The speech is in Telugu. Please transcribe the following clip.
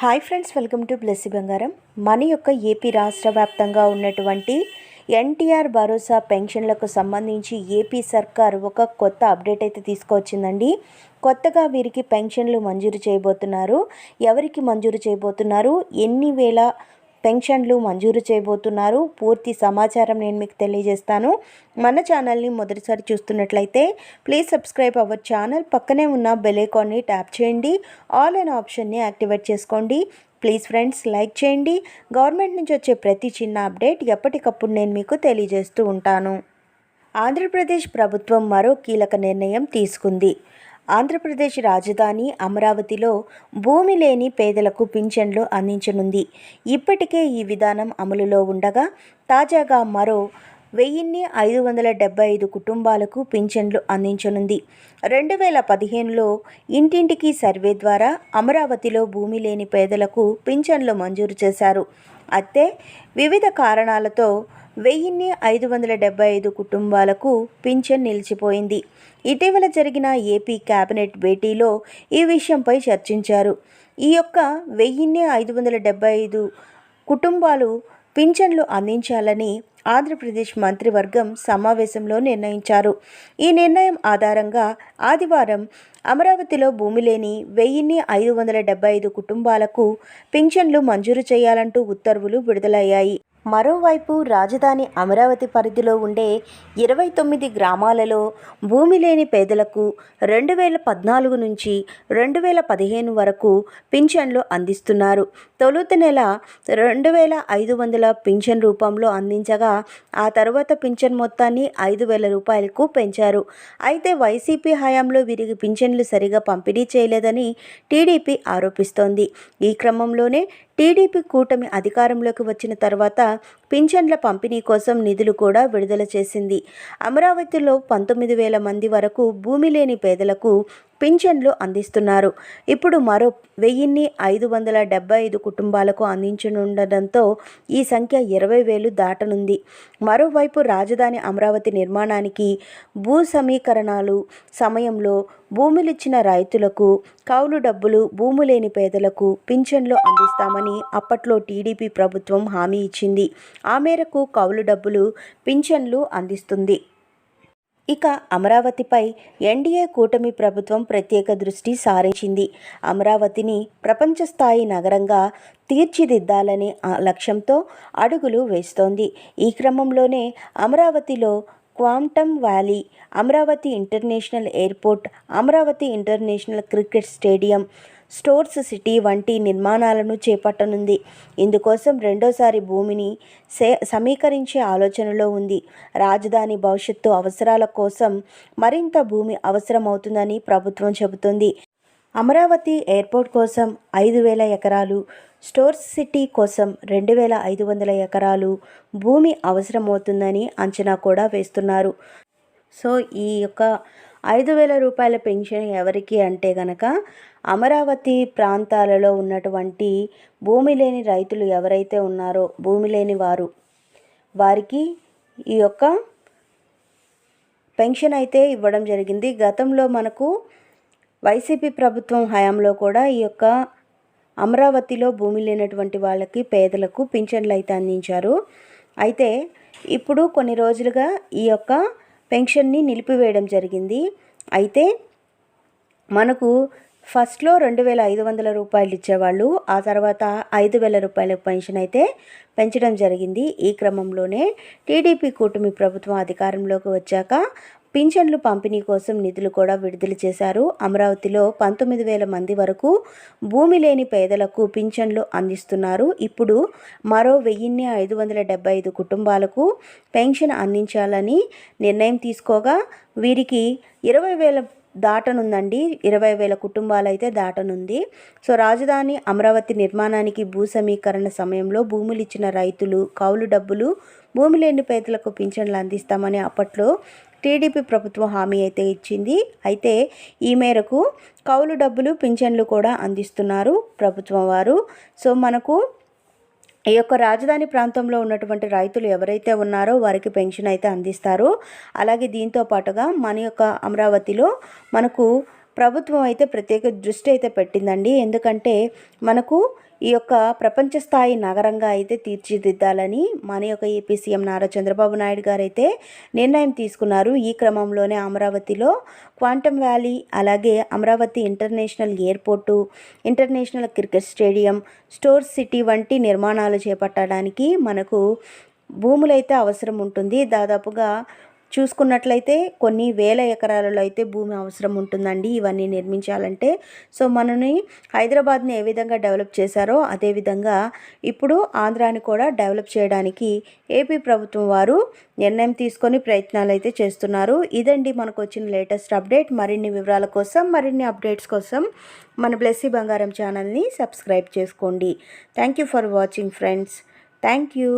Hi friends welcome to Blessy Bangaram మన యొక్క ఏపీ రాష్ట్ర వ్యాప్తంగా ఉన్నటువంటి ఎన్టీఆర్ భరోసా పెన్షన్లకు సంబంధించి ఏపీ సర్కార్ ఒక కొత్త అప్డేట్ అయితే తీసుకొచ్చిందండి కొత్తగా వీరికి పెన్షన్లు మంజూరు చేయబోతున్నారు ఎవరికి మంజూరు చేయబోతున్నారు ఎన్ని వేల పెన్షన్లు మంజూరు చేయబోతున్నారు. పూర్తి సమాచారం నేను మీకు తెలియజేస్తాను. మన ఛానల్ని మొదటిసారి చూస్తున్నట్లయితే ప్లీజ్ సబ్స్క్రైబ్ అవర్ ఛానల్. పక్కనే ఉన్న బెల్ ఐకాన్ని ట్యాప్ చేయండి. ఆల్ అనే ఆప్షన్ని యాక్టివేట్ చేసుకోండి. ప్లీజ్ ఫ్రెండ్స్ లైక్ చేయండి. గవర్నమెంట్ నుంచి వచ్చే ప్రతి చిన్న అప్డేట్ ఎప్పటికప్పుడు నేను మీకు తెలియజేస్తూ ఉంటాను. ఆంధ్రప్రదేశ్ ప్రభుత్వం మరో కీలక నిర్ణయం తీసుకుంది. ఆంధ్రప్రదేశ్ రాజధాని అమరావతిలో భూమి లేని పేదలకు పింఛన్లు అందించనుంది. ఇప్పటికే ఈ విధానం అమలులో ఉండగా తాజాగా మరో వెయ్యిన్ని ఐదు వందల డెబ్బై ఐదు కుటుంబాలకు పింఛన్లు అందించనుంది. రెండు వేల పదిహేనులో ఇంటింటికి సర్వే ద్వారా అమరావతిలో భూమి లేని పేదలకు పింఛన్లు మంజూరు చేశారు. అత్తే వివిధ కారణాలతో వెయ్యిన్ని ఐదు వందల డెబ్బై ఐదు కుటుంబాలకు పింఛన్ నిలిచిపోయింది. ఇటీవల జరిగిన ఏపీ కేబినెట్ భేటీలో ఈ విషయంపై చర్చించారు. ఈ యొక్క వెయ్యిన్ని ఐదు వందల డెబ్బై ఐదు కుటుంబాలు పింఛన్లు అందించాలని ఆంధ్రప్రదేశ్ మంత్రివర్గం సమావేశంలో నిర్ణయించారు. ఈ నిర్ణయం ఆధారంగా ఆదివారం అమరావతిలో భూమి లేని వెయ్యిన్ని ఐదు వందల డెబ్బై ఐదు కుటుంబాలకు పింఛన్లు మంజూరు చేయాలంటూ ఉత్తర్వులు విడుదలయ్యాయి. మరోవైపు రాజధాని అమరావతి పరిధిలో ఉండే ఇరవై తొమ్మిది గ్రామాలలో భూమి లేని పేదలకు రెండు వేల పద్నాలుగు నుంచి రెండు వేల పదిహేను వరకు పింఛన్లు అందిస్తున్నారు. తొలుత నెల రెండు వేల ఐదు వందల పింఛన్ రూపంలో అందించగా ఆ తర్వాత పింఛన్ మొత్తాన్ని ఐదు వేల రూపాయలకు పెంచారు. అయితే వైసీపీ హయాంలో వీరికి పింఛన్లు సరిగా పంపిణీ చేయలేదని టీడీపీ ఆరోపిస్తోంది. ఈ క్రమంలోనే టీడీపీ కూటమి అధికారంలోకి వచ్చిన తర్వాత పింఛన్ల పంపిణీ కోసం నిధులు కూడా విడుదల చేసింది. అమరావతిలో పంతొమ్మిది వేల మంది వరకు భూమి లేని పేదలకు పింఛన్లు అందిస్తున్నారు. ఇప్పుడు మరో వెయ్యిన్ని ఐదు వందల డెబ్బై ఐదు కుటుంబాలకు అందించనుండడంతో ఈ సంఖ్య ఇరవై వేలు దాటనుంది. మరోవైపు రాజధాని అమరావతి నిర్మాణానికి భూ సమీకరణాలు సమయంలో భూములిచ్చిన రైతులకు కౌలు డబ్బులు భూము లేని పేదలకు పింఛన్లు అందిస్తామని అప్పట్లో టీడీపీ ప్రభుత్వం హామీ ఇచ్చింది. ఆ మేరకు కౌలు డబ్బులు పింఛన్లు అందిస్తుంది. ఇక అమరావతిపై ఎన్డీఏ కూటమి ప్రభుత్వం ప్రత్యేక దృష్టి సారించింది. అమరావతిని ప్రపంచ స్థాయి నగరంగా తీర్చిదిద్దాలనే లక్ష్యంతో అడుగులు వేస్తోంది. ఈ క్రమంలోనే అమరావతిలో quantum valley Amaravati international airport Amaravati international cricket stadium stores city వంటి నిర్మాణాలను చేపట్టనుంది. ఇందుకోసం రెండోసారి భూమిని సే సమీకరించే ఆలోచనలో ఉంది. రాజధాని భవిష్యత్తు అవసరాల కోసం మరింత భూమి అవసరమవుతుందని ప్రభుత్వం చెబుతుంది. అమరావతి ఎయిర్పోర్ట్ కోసం ఐదు వేల ఎకరాలు స్టోర్స్ సిటీ కోసం రెండు వేల ఐదు వందల ఎకరాలు భూమి అవసరమవుతుందని అంచనా కూడా వేస్తున్నారు. సో ఈ యొక్క ఐదు వేల రూపాయల పెన్షన్ ఎవరికి అంటే గనక అమరావతి ప్రాంతాలలో ఉన్నటువంటి భూమి లేని రైతులు ఎవరైతే ఉన్నారో భూమి లేని వారు వారికి ఈ యొక్క పెన్షన్ అయితే ఇవ్వడం జరిగింది. గతంలో మనకు వైసీపీ ప్రభుత్వం హయాంలో కూడా ఈ యొక్క అమరావతిలో భూమి లేనటువంటి వాళ్ళకి పేదలకు పింఛన్లు అయితే అందించారు. అయితే ఇప్పుడు కొన్ని రోజులుగా ఈ యొక్క పెన్షన్ని నిలిపివేయడం జరిగింది. అయితే మనకు ఫస్ట్లో రెండు వేల ఐదు వందల రూపాయలు ఇచ్చేవాళ్ళు ఆ తర్వాత ఐదు వేల రూపాయల పెన్షన్ అయితే పెంచడం జరిగింది. ఈ క్రమంలోనే టీడీపీ కూటమి ప్రభుత్వం అధికారంలోకి వచ్చాక పింఛన్లు పంపిణీ కోసం నిధులు కూడా విడుదల చేశారు. అమరావతిలో పంతొమ్మిది వేల మంది వరకు భూమి లేని పేదలకు పింఛన్లు అందిస్తున్నారు. ఇప్పుడు మరో వెయ్యిన్ని ఐదు వందల డెబ్బై ఐదు కుటుంబాలకు పెన్షన్ అందించాలని నిర్ణయం తీసుకోగా వీరికి ఇరవై వేల దాటనుందండి. ఇరవై వేల కుటుంబాలు అయితే దాటనుంది. సో రాజధాని అమరావతి నిర్మాణానికి భూ సమీకరణ సమయంలో భూములు ఇచ్చిన రైతులు కౌలు డబ్బులు భూమి లేని పేదలకు పింఛన్లు అందిస్తామని అప్పట్లో టీడీపీ ప్రభుత్వం హామీ అయితే ఇచ్చింది. అయితే ఈ మేరకు కౌలు డబ్బులు పింఛన్లు కూడా అందిస్తున్నారు ప్రభుత్వం వారు. సో మనకు ఈ యొక్క రాజధాని ప్రాంతంలో ఉన్నటువంటి రైతులు ఎవరైతే ఉన్నారో వారికి పెన్షన్ అయితే అందిస్తారు. అలాగే దీంతో పాటుగా మన యొక్క అమరావతిలో మనకు ప్రభుత్వం అయితే ప్రత్యేక దృష్టి అయితే పెట్టిందండి. ఎందుకంటే మనకు ఈ యొక్క ప్రపంచ స్థాయి నగరంగా అయితే తీర్చిదిద్దాలని మన యొక్క ఏపీ సీఎం నారా చంద్రబాబు నాయుడు గారు అయితే నిర్ణయం తీసుకున్నారు. ఈ క్రమంలోనే అమరావతిలో క్వాంటమ్ వ్యాలీ అలాగే Amaravati international airport international cricket stadium store city వంటి నిర్మాణాలు చేపట్టడానికి మనకు భూములైతే అవసరం ఉంటుంది. దాదాపుగా చూసుకున్నట్లయితే కొన్ని వేల ఎకరాలలో అయితే భూమి అవసరం ఉంటుందండి ఇవన్నీ నిర్మించాలంటే. సో మనని హైదరాబాద్ని ఏ విధంగా డెవలప్ చేశారో అదేవిధంగా ఇప్పుడు ఆంధ్రాని కూడా డెవలప్ చేయడానికి ఏపీ ప్రభుత్వం వారు నిర్ణయం తీసుకొని ప్రయత్నాలు అయితే చేస్తున్నారు. ఇదండి మనకు వచ్చిన లేటెస్ట్ అప్డేట్. మరిన్ని వివరాల కోసం మరిన్ని అప్డేట్స్ కోసం మన బ్లెస్సీ బంగారం ఛానల్ని సబ్స్క్రైబ్ చేసుకోండి. Thank you for watching friends. Thank you